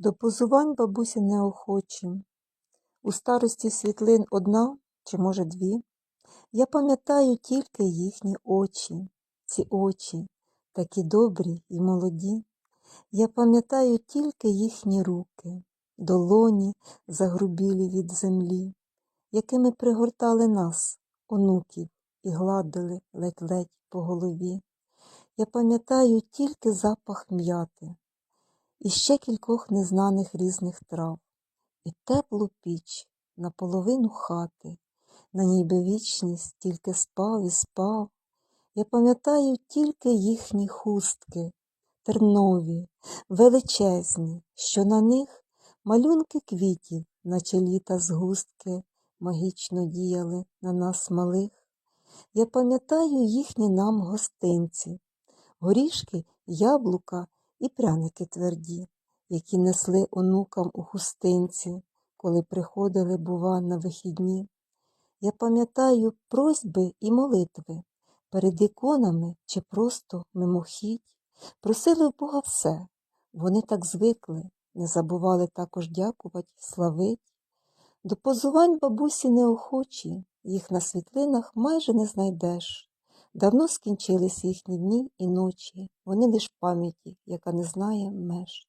До позувань бабусі неохочі. У старості світлин одна чи, може, дві. Я пам'ятаю тільки їхні очі, ці очі, такі добрі і молоді. Я пам'ятаю тільки їхні руки, долоні, загрубілі від землі, якими пригортали нас, онуків, і гладили ледь-ледь по голові. Я пам'ятаю тільки запах м'яти і ще кількох незнаних різних трав, і теплу піч наполовину хати, на ній би вічність тільки спав і спав. Я пам'ятаю тільки їхні хустки, тернові, величезні, що на них малюнки квітів, наче літа згустки, магічно діяли на нас малих. Я пам'ятаю їхні нам гостинці, горішки, яблука і пряники тверді, які несли онукам у хустинці, коли приходили, бува, на вихідні. Я пам'ятаю просьби і молитви перед іконами чи просто мимохідь. Просили в Бога все, вони так звикли, не забували також дякувати, славить. До позувань бабусі неохочі, їх на світлинах майже не знайдеш. Давно скінчились їхні дні і ночі, вони лиш пам'яті, яка не знає меж.